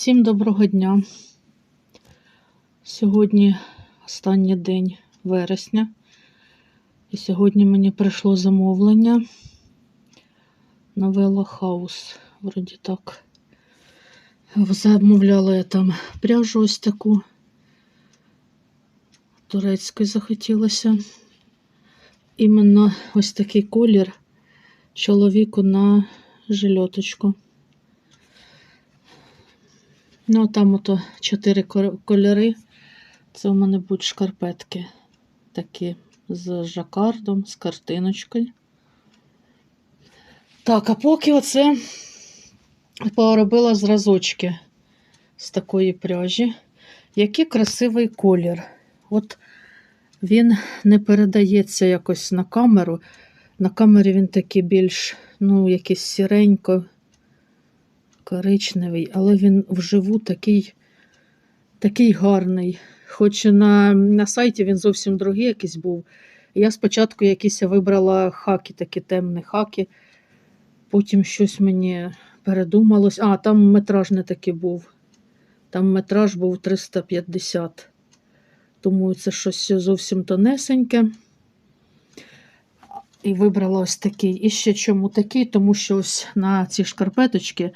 Всім доброго дня. Сьогодні останній день вересня. І сьогодні мені прийшло замовлення на велохаус. Вроді так. Замовляла я там пряжу ось таку. Турецької захотілося. Іменно ось такий колір чоловіку на жильоточку. Ну, там ото чотири кольори. Це у мене будуть шкарпетки. Такі з жакардом, з картиночкою. Так, а поки оце поробила зразочки з такої пряжі. Який красивий колір. От він не передається якось на камеру. На камері він такий більш, ну, якийсь сіренько коричневий, але він вживу такий, такий гарний. Хоч на, на сайті він зовсім другий якийсь був. Я спочатку якісь вибрала хаки, такі темні хаки. Потім щось мені передумалось. А, там метраж не такий був. Там метраж був 350. Тому це щось зовсім тонесеньке. І вибрала ось такий. І ще чому такий? Тому що ось на ці шкарпеточки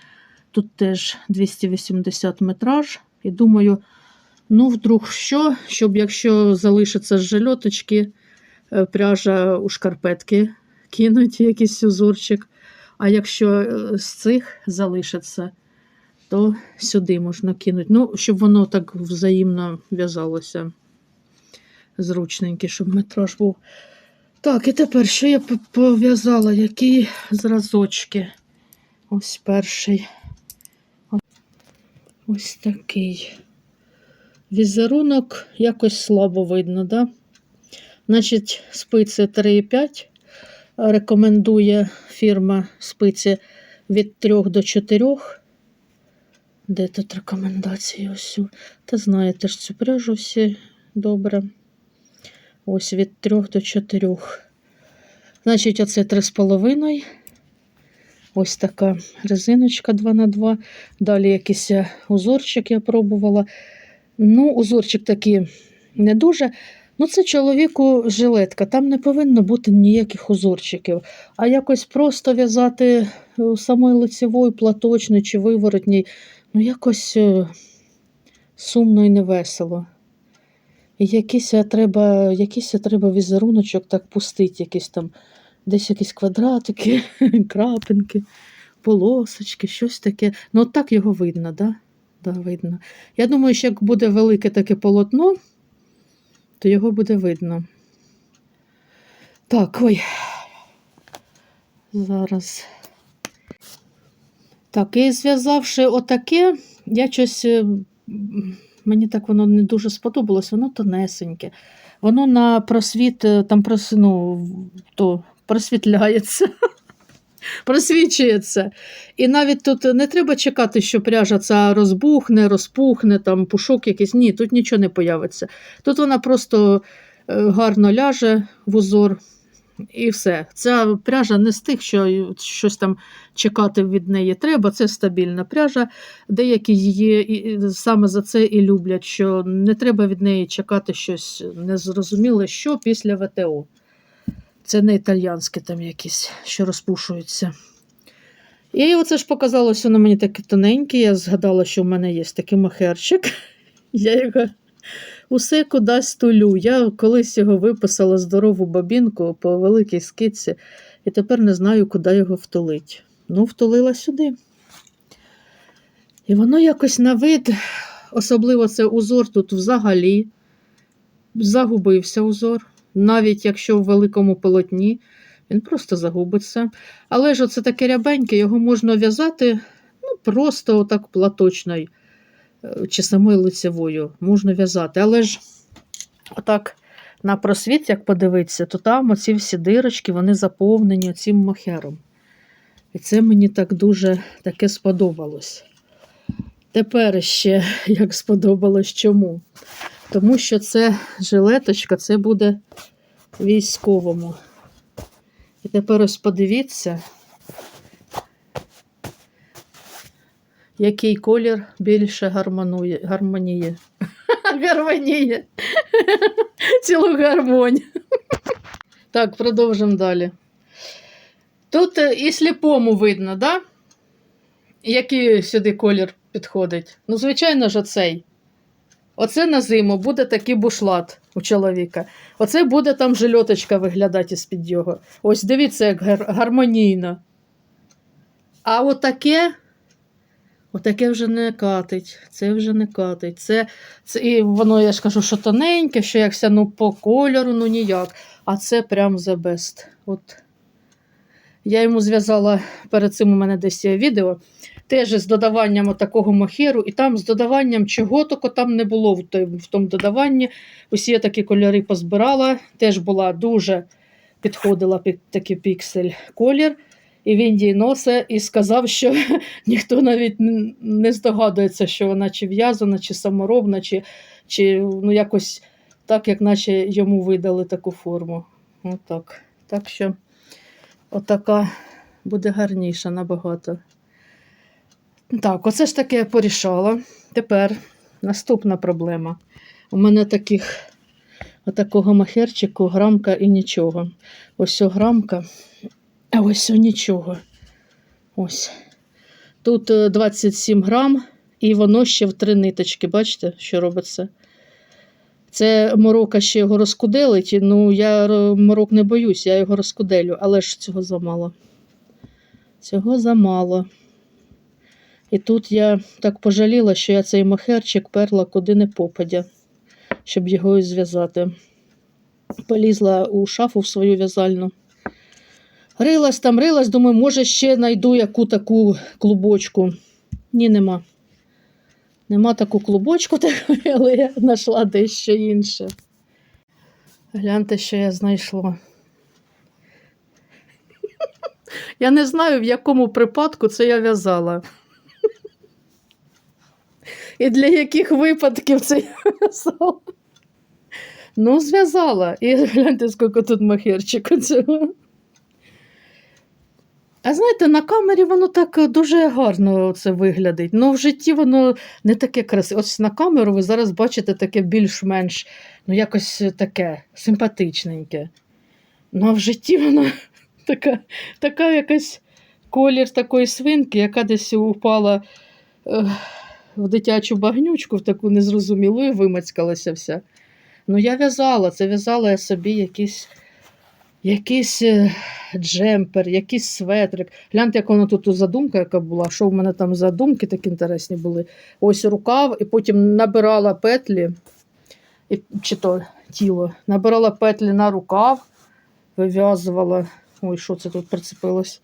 тут теж 280 метраж. І думаю, ну, вдруг що, щоб якщо залишиться з жильоточки, е, пряжа у шкарпетки кинуть якийсь узорчик. А якщо е, з цих залишиться, то сюди можна кинути. Ну, щоб воно так взаємно в'язалося. Зручненький, щоб метраж був. Так, і тепер що я пов'язала? Які зразочки? Ось перший. Ось такий. Візерунок якось слабо видно, да? Значить, спиці 3,5. Рекомендує фірма спиці від 3 до 4. Де тут рекомендації? Ось. Та знаєте ж цю пряжу всі добре. Ось від 3 до 4. Значить, оце 3,5. Ось така резиночка 2х2. Далі якийсь е, узорчик я пробувала. Ну, узорчик такий не дуже. Ну, це чоловіку жилетка. Там не повинно бути ніяких узорчиків. А якось просто в'язати е, самою лицевою, платочною чи виворотній, ну, якось е, сумно і невесело. Якийсь треба, якийсь треба візеруночок так пустити, якийсь там, десь якісь квадратики, крапинки, полосочки, щось таке. Ну, от так його видно, да? Да, видно. Я думаю, що як буде велике таке полотно, то його буде видно. Так, ой. Зараз. Так, і зв'язавши отаке, я щось. е, Мені так воно не дуже сподобалось, воно тонесеньке. Воно на просвіт, е, там прос, ну, то просвітляється, просвічується. І навіть тут не треба чекати, що пряжа ця розбухне, розпухне, там пушок якийсь. Ні, тут нічого не появиться. Тут вона просто е, гарно ляже в узор. І все. Ця пряжа не з тих, що щось там чекати від неї треба. Це стабільна пряжа. Деякі її саме за це і люблять, що не треба від неї чекати щось незрозуміле, що після ВТО. Це не італьянське там якісь, що розпушуються. І оце ж показалось, воно мені таке тоненьке. Я згадала, що в мене є такий махерчик. Я його усе кудись тулю. Я колись його виписала здорову бабінку по великій скидці, і тепер не знаю, куди його втулить. Ну, втулила сюди. І воно якось на вид, особливо це узор тут взагалі загубився узор. Навіть якщо в великому полотні, він просто загубиться. Але ж оце таке рябеньке, його можна в'язати ну, просто отак платочною е, чи самою лицевою можна в'язати. Але ж отак на просвіт, як подивитися, то там оці всі дирочки вони заповнені цим мохером. І це мені так дуже таке сподобалось. Тепер ще як сподобалось чому? Тому що це жилеточка, це буде військовому. І тепер ось подивіться, який колір більше гармонує, гармоніє. Гармоніє. Цілу гармонь. Так, продовжимо далі. Тут е, і сліпому видно, да? який сюди колір підходить. Ну, звичайно ж, оцей. Оце на зиму буде такий бушлат у чоловіка. Оце буде там жильоточка виглядати з-під його. Ось дивіться, як гар- гармонійно. А отаке, отаке вже не катить. Це вже не катить. Це, це, і воно, я ж кажу, що тоненьке, що якся ну, по кольору, ну ніяк. А це прям the best. От. Я йому зв'язала перед цим у мене десь є відео. Теж з додаванням такого мохеру, і там з додаванням чого тільки там не було в, той, в тому додаванні. Усі я такі кольори позбирала. Теж була дуже підходила під такий піксель колір. І він її носить і сказав, що ніхто навіть не здогадується, що вона чи в'язана, чи саморобна, чи, чи ну, якось так, як наче йому видали таку форму. Отак. Так що отака буде гарніша набагато. Так, оце ж таке я порішала. Тепер наступна проблема. У мене таких отакого махерчику грамка і нічого. Ось о грамка, а ось о нічого. Ось. Тут е, 27 грам, і воно ще в три ниточки. Бачите, що робиться? Це морока ще його розкуделить. Ну, я морок не боюсь, я його розкуделю, але ж цього замало. Цього замало. І тут я так пожаліла, що я цей махерчик перла куди не попадя, щоб його і зв'язати. Полізла у шафу в свою в'язальну. Рилась там, рилась, думаю, може, ще знайду яку таку клубочку. Ні, нема. Нема таку клубочку, але я знайшла дещо інше. Гляньте, що я знайшла. Я не знаю, в якому припадку це я в'язала. І для яких випадків це я в'язала. Ну, зв'язала. І гляньте, скільки тут махерчику цього. А знаєте, на камері воно так дуже гарно це виглядить. Ну, в житті воно не таке красиве. Ось на камеру ви зараз бачите таке більш-менш, ну, якось таке симпатичненьке. Ну, а в житті воно така, така якась колір такої свинки, яка десь упала в дитячу багнючку, в таку незрозумілу і вимацькалася вся. Ну, я в'язала, це в'язала я собі якийсь, якийсь е, джемпер, якийсь светрик. Гляньте, як воно тут задумка, яка була. Що в мене там задумки такі інтересні були. Ось рукав, і потім набирала петлі, і, чи то тіло, набирала петлі на рукав, вив'язувала. Ой, що це тут прицепилось?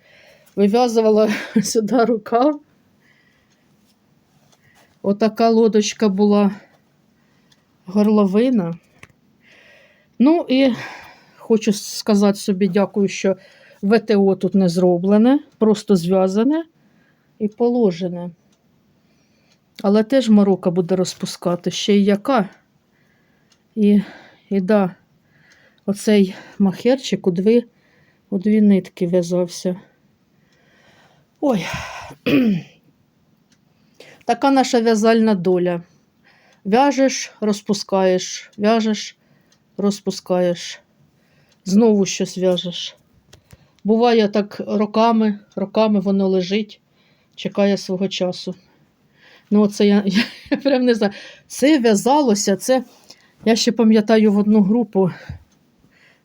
Вив'язувала сюди рукав. Отака лодочка була горловина. Ну і хочу сказати собі дякую, що ВТО тут не зроблене, просто зв'язане і положене. Але теж морока буде розпускати, ще й яка. І, і да, оцей махерчик у дві, у дві нитки в'язався. Ой, така наша в'язальна доля. В'яжеш, розпускаєш, в'яжеш, розпускаєш. Знову щось в'яжеш. Буває так роками, роками воно лежить, чекає свого часу. Ну, оце я, я, я прям не знаю. Це в'язалося, це я ще пам'ятаю в одну групу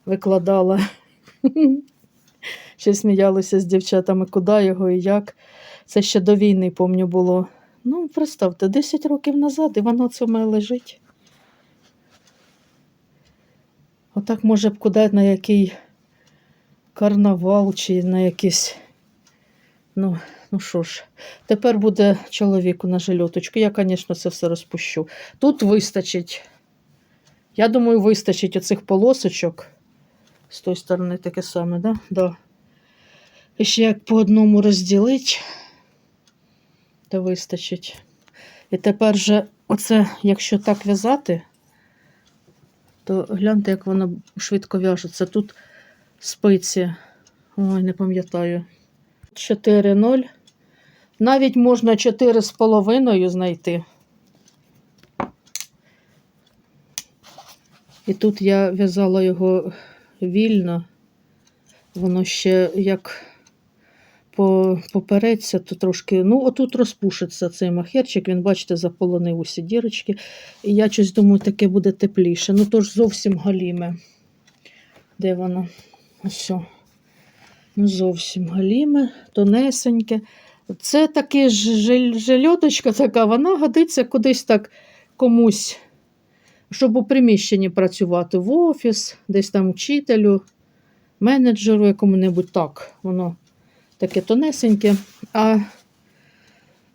викладала. Ще сміялися з дівчатами, куди його і як. Це ще до війни, пам'ятаю, було. Ну, представте, 10 років назад і воно це в мене лежить. Отак, може б куди на який карнавал чи на якийсь. Ну, ну що ж, тепер буде чоловіку на жильоточку. Я, звісно, це все розпущу. Тут вистачить. Я думаю, вистачить оцих полосочок. З тої сторони таке саме, да? Да. І ще як по одному розділить, то вистачить. І тепер же, оце, якщо так в'язати, то гляньте, як воно швидко в'яжеться. Тут спиці, ой, не пам'ятаю. 4-0, Навіть можна 4,5 знайти. І тут я в'язала його вільно. Воно ще як попереться, то трошки. Ну, отут розпушиться цей махерчик, він, бачите, заполонив усі дірочки. І я щось думаю, таке буде тепліше. Ну, то ж зовсім галіме. Де воно? Ось. Ну, зовсім галіме, тонесеньке. Це таке ж жель- жельодочка така, вона годиться кудись так комусь, щоб у приміщенні працювати в офіс, десь там вчителю, менеджеру якому-небудь так. Воно таке тонесеньке. А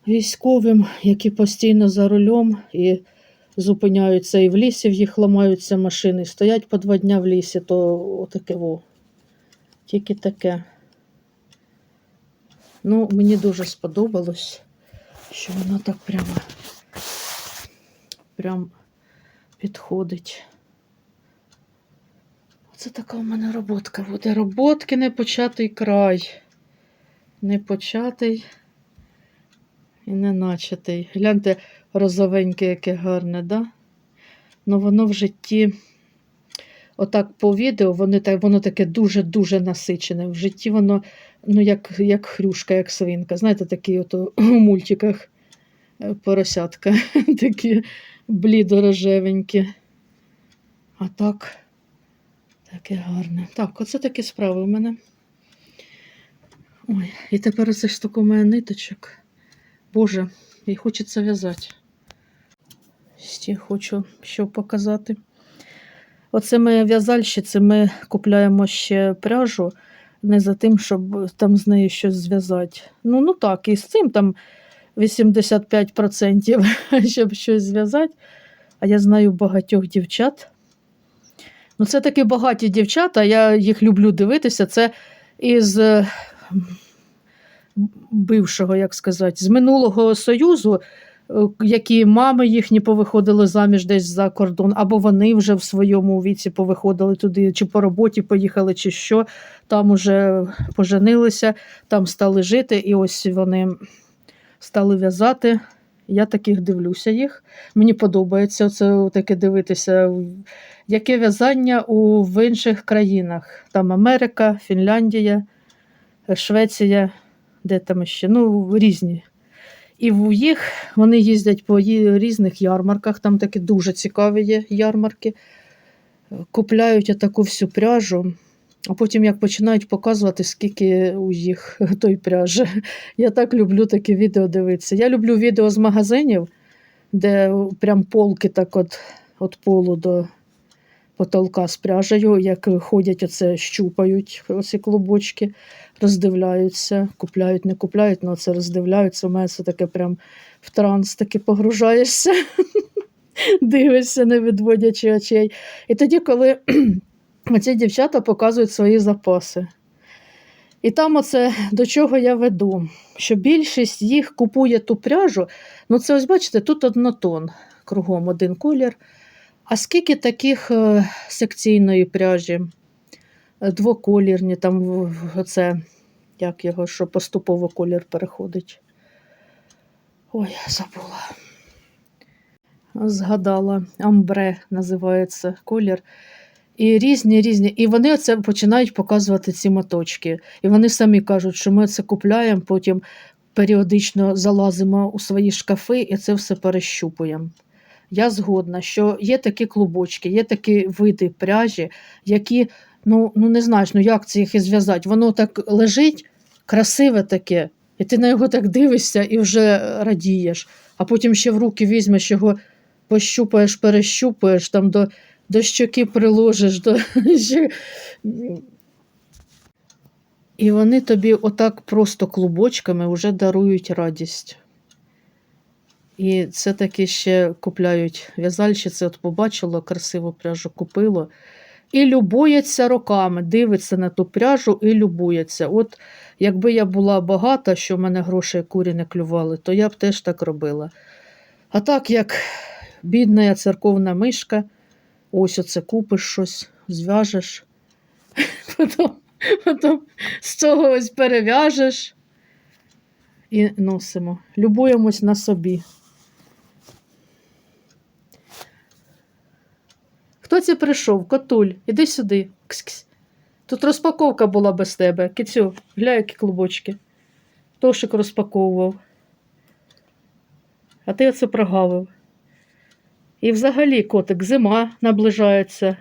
військовим, які постійно за рулем і зупиняються і в лісі, в їх ламаються машини, стоять по два дня в лісі, то отаке во. Тільки таке. Ну, мені дуже сподобалось, що воно так прямо прям підходить. Оце така у мене роботка буде. Роботки не початий край. Не початий і не начатий. Гляньте, розовеньке, яке гарне, да? Ну воно в житті, отак по відео, воно, воно таке дуже-дуже насичене. В житті воно, ну, як, як хрюшка, як свинка. Знаєте, такі ото у мультиках е, поросятка, такі блідо-рожевенькі. А так, таке гарне. Так, оце такі справи у мене. Ой, і тепер оце ж таку має ниточок. Боже, і хочеться в'язати. Ще хочу що показати. Оце ми в'язальщиці, ми купляємо ще пряжу не за тим, щоб там з нею щось зв'язати. Ну, ну так, і з цим там 85%, щоб щось зв'язати. А я знаю багатьох дівчат. Ну, це такі багаті дівчата, я їх люблю дивитися. Це із бившого, як сказати, з минулого Союзу, е, які мами їхні повиходили заміж десь за кордон, або вони вже в своєму віці повиходили туди, чи по роботі поїхали, чи що, там уже поженилися, там стали жити, і ось вони стали в'язати. Я таких дивлюся їх. Мені подобається це таке дивитися, яке в'язання в інших країнах. Там Америка, Фінляндія, Швеція, де там ще, ну, різні. І в їх вони їздять по різних ярмарках, там такі дуже цікаві є ярмарки. Купляють таку всю пряжу, а потім як починають показувати, скільки у їх той пряжі. Я так люблю такі відео дивитися. Я люблю відео з магазинів, де прям полки так от, от полу до потолка з пряжею, як ходять, оце щупають оці клубочки, роздивляються, купляють, не купляють, але це роздивляються. У мене це таке прям в транс таки погружаєшся, дивишся, не відводячи очей. І тоді, коли оці дівчата показують свої запаси. І там оце до чого я веду, що більшість їх купує ту пряжу. Ну, це ось бачите, тут однотон, кругом один колір. А скільки таких е, секційної пряжі, е, двоколірні, там оце, як його, що поступово колір переходить. Ой, забула. Згадала, амбре називається колір. І різні, різні. І вони оце починають показувати ці моточки. І вони самі кажуть, що ми це купляємо, потім періодично залазимо у свої шкафи і це все перещупуємо. Я згодна, що є такі клубочки, є такі види пряжі, які, ну, ну не знаєш, ну як це їх і зв'язати. Воно так лежить, красиве таке, і ти на його так дивишся і вже радієш. А потім ще в руки візьмеш його, пощупаєш, перещупаєш, там до, до щоки приложиш. До... І вони тобі отак просто клубочками вже дарують радість. І це таки ще купляють в'язальщиці, от побачило, красиву пряжу купило. І любується роками, дивиться на ту пряжу і любується. От якби я була багата, що в мене гроші курі не клювали, то я б теж так робила. А так як бідна церковна мишка, ось оце купиш щось, зв'яжеш, потім, потім з цього ось перев'яжеш. і носимо. Любуємось на собі. Хто це прийшов? Котуль, іди сюди. Кс-кс. Тут розпаковка була без тебе. Кицю, гля, які клубочки. Тошик розпаковував. А ти оце прогавив. І взагалі, котик, зима наближається.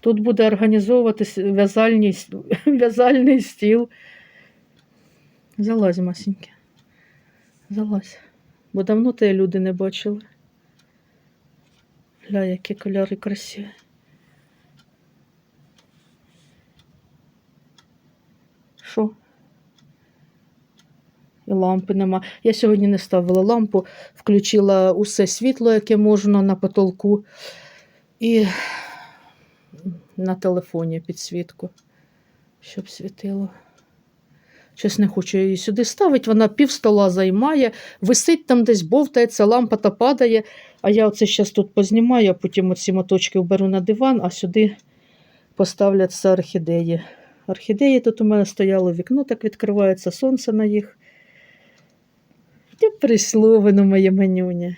Тут буде організовуватись в'язальний, в'язальний стіл. Залазь, масеньке. Залазь. Бо давно тебе люди не бачили. Гля, які кольори красиві. Що? І лампи нема. Я сьогодні не ставила лампу, включила усе світло, яке можна на потолку. І на телефоні підсвітку, щоб світило. Щось не хочу її сюди ставити, вона пів стола займає, висить там десь, бовтається, лампа та падає. А я оце зараз тут познімаю, а потім оці моточки вберу на диван, а сюди поставляться орхідеї. Орхідеї тут у мене стояло вікно, так відкривається сонце на їх. Ти прийшло моє манюня.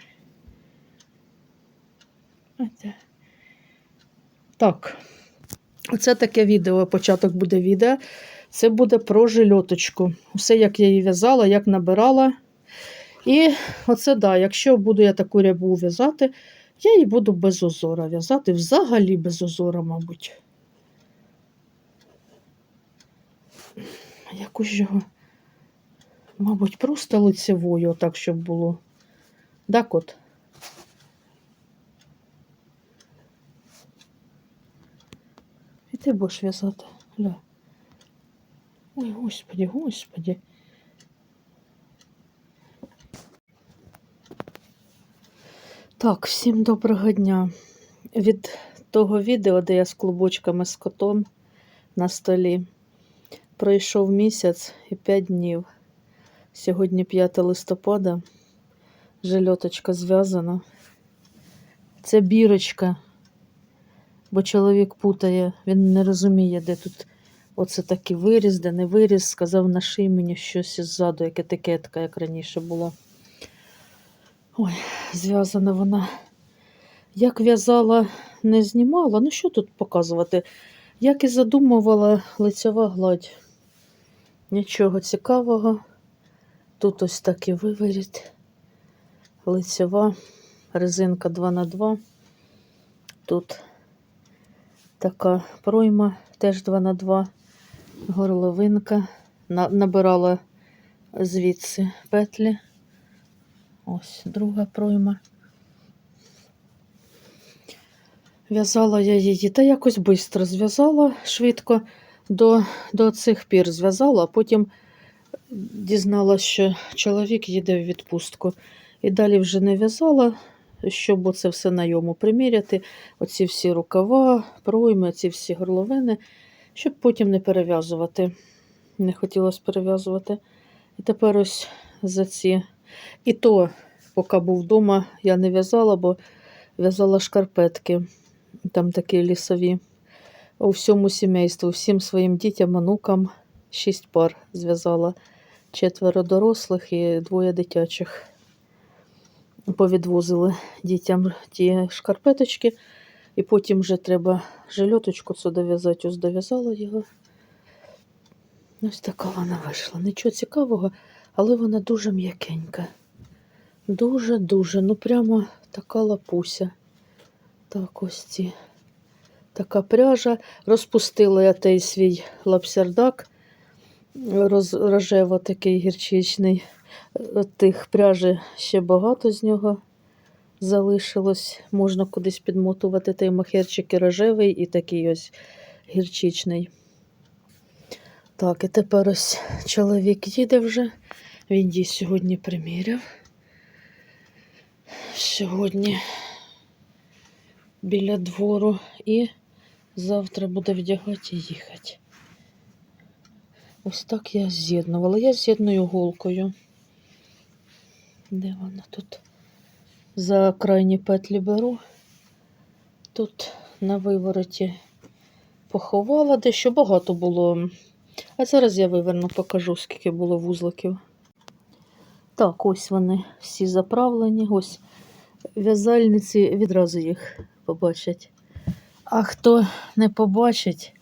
Оце. Так, оце таке відео, початок буде відео. Це буде про жильоточку. Все, як я її в'язала, як набирала. І оце да, якщо буду я таку рябу в'язати, я її буду без озора в'язати, взагалі без озора, мабуть. Якусь його, мабуть, просто лицевою, отак, щоб було. Да, кот? І ти будеш в'язати. Гля. Ой, господі, господі. Так, всім доброго дня. Від того відео, де я з клубочками з котом на столі, пройшов місяць і 5 днів. Сьогодні 5 листопада. Жильоточка зв'язана. Це бірочка, бо чоловік путає, він не розуміє, де тут оце такий виріз, де не виріз. Сказав, наший мені щось іззаду, як етикетка, як раніше була. Ой, зв'язана вона. Як в'язала, не знімала. Ну, що тут показувати? Як і задумувала лицьова гладь. Нічого цікавого. Тут ось такий виворіт. Лицьова, резинка 2х2. Тут така пройма, теж 2х2, горловинка. На- Набирала звідси петлі. Ось друга пройма. В'язала я її, та якось швидко зв'язала, швидко до, до цих пір зв'язала, а потім дізналася, що чоловік їде в відпустку. І далі вже не в'язала, щоб оце все на йому приміряти. Оці всі рукава, пройми, оці всі горловини, щоб потім не перев'язувати. Не хотілося перев'язувати. І тепер ось за ці. І то, поки був вдома, я не в'язала, бо в'язала шкарпетки. Там такі лісові. У всьому сімейству, всім своїм дітям, онукам шість пар зв'язала. Четверо дорослих і двоє дитячих. Повідвозили дітям ті шкарпеточки, і потім вже треба жильоточку це дов'язати. Ось дов'язала його. Ось така вона вийшла. Нічого цікавого, але вона дуже м'якенька. Дуже-дуже, ну прямо така лапуся. Так, ось ці. Така пряжа. Розпустила я той свій лапсердак. Роз, рожево такий гірчичний. Тих пряжі ще багато з нього залишилось. Можна кудись підмотувати той махерчик і рожевий, і такий ось гірчичний. Так, і тепер ось чоловік їде вже. Він її сьогодні приміряв. Сьогодні біля двору і завтра буде вдягати і їхати. Ось так я з'єднувала. Я з'єдную голкою. Де вона тут? За крайні петлі беру. Тут на вивороті поховала, дещо багато було А зараз я виверну, покажу, скільки було вузликів. Так, ось вони всі заправлені. Ось в'язальниці відразу їх побачать. А хто не побачить,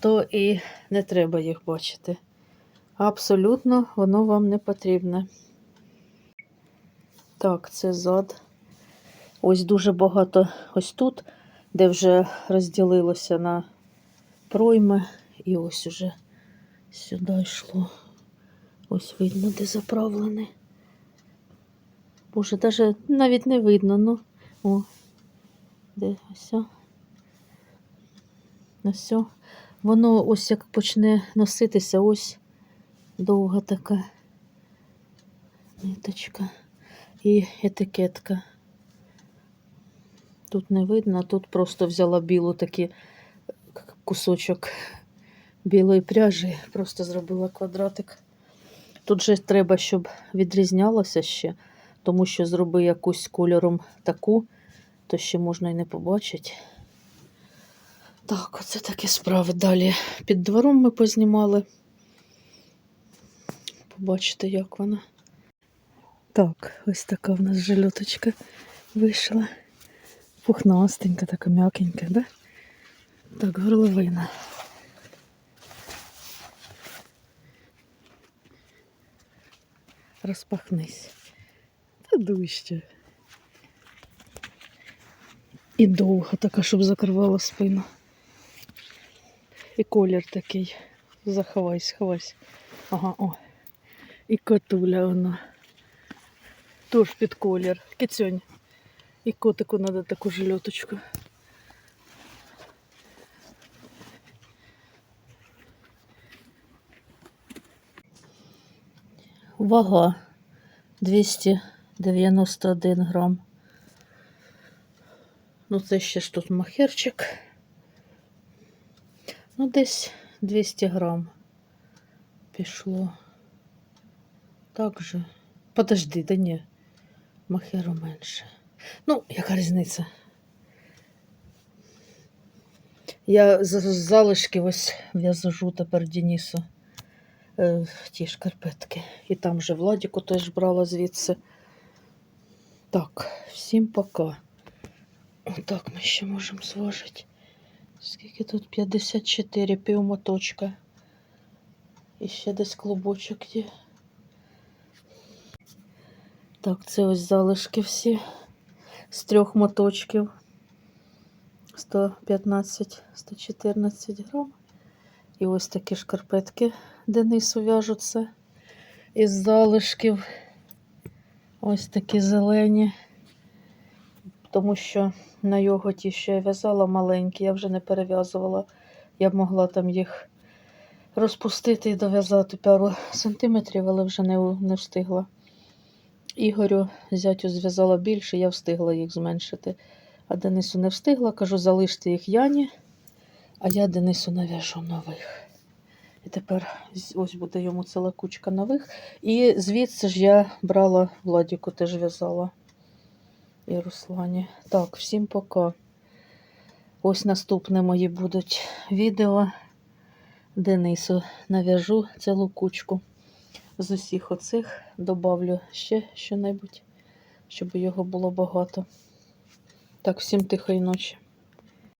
то і не треба їх бачити. Абсолютно воно вам не потрібне. Так, це зад. Ось дуже багато ось тут, де вже розділилося на пройми, і ось уже сюди йшло. Ось видно, де заправлене. Боже, даже навіть не видно, ну. О, де ось. Ось. Воно ось як почне носитися, ось довга така ниточка і етикетка. Тут не видно, тут просто взяла білу такий кусочок білої пряжі, просто зробила квадратик. Тут же треба, щоб відрізнялося ще, тому що зроби якусь кольором таку, то ще можна і не побачити. Так, оце такі справи. Далі під двором ми познімали. Побачите, як вона. Так, ось така в нас жильоточка вийшла. Пухнастенька, така м'якенька, да? Так, горловина. Розпахнись. Та дужче. І довга така, щоб закривала спину. І колір такий. Заховайся, ховайся. Ага, о. І котуля вона. Тож під колір. Кицюнь. І котику треба таку жильоточку. Вага 291 грам. Ну, це ще ж тут махерчик. Ну, десь 200 грам пішло. Так же. Подожди, да ні. Махеру менше. Ну, яка різниця? Я з залишки ось в'язажу тепер Денісу е, ті шкарпетки. І там же Владіку теж брала звідси. Так, всім пока. Отак ми ще можемо зважити. Скільки тут? 54 півмоточка. І ще десь клубочок є. Так, це ось залишки всі з трьох моточків. 115-114 грам. І ось такі шкарпетки Денису в'яжуться із залишків. Ось такі зелені. Тому що на його ті, що я в'язала маленькі, я вже не перев'язувала. Я б могла там їх розпустити і дов'язати пару сантиметрів, але вже не, не встигла. Ігорю зятю зв'язала більше, я встигла їх зменшити. А Денису не встигла, кажу, залиште їх Яні, а я Денису нав'яжу нових. І тепер ось буде йому ціла кучка нових. І звідси ж я брала Владіку, теж в'язала. І Руслані. Так, всім пока. Ось наступне мої будуть відео. Денису нав'яжу цілу кучку. З усіх оцих добавлю ще що-небудь, щоб його було багато. Так, всім тихої ночі.